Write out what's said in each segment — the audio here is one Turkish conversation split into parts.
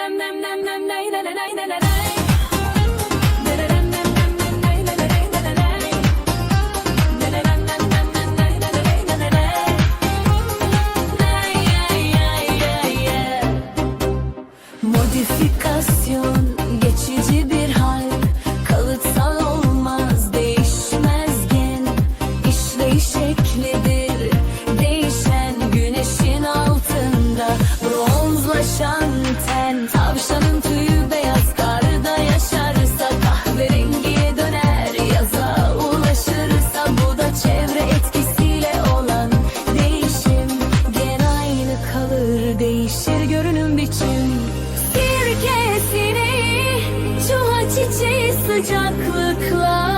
Modifikasyon çiçeği sıcaklıkla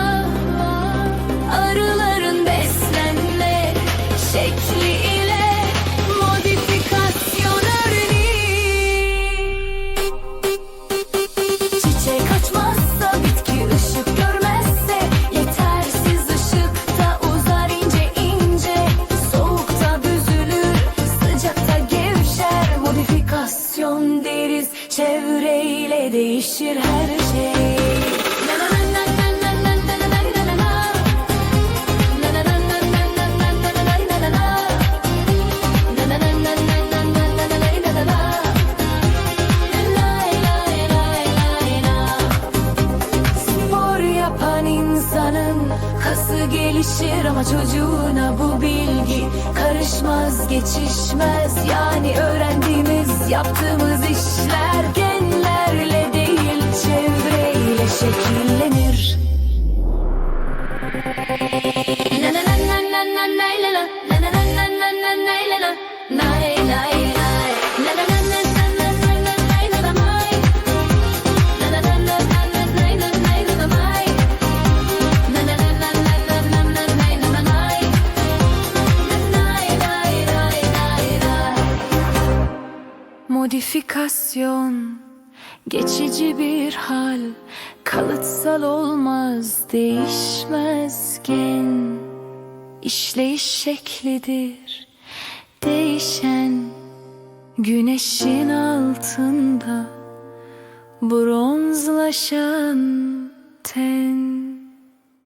Arıların beslenme şekli ile modifikasyon örneği Çiçek açmazsa bitki ışık görmezse Yetersiz ışıkta uzar ince ince. Soğukta büzülür sıcakta gevşer. Modifikasyon deriz çevreyle değişir her kası gelişir ama çocuğuna bu bilgi karışmaz geçişmez yani öğrendiğimiz yaptığımız işler genlerle değil çevreyle şekillenir. Modifikasyon. Geçici bir hal kalıtsal olmaz değişmez gen. İşleyiş şeklidir değişen güneşin altında bronzlaşan ten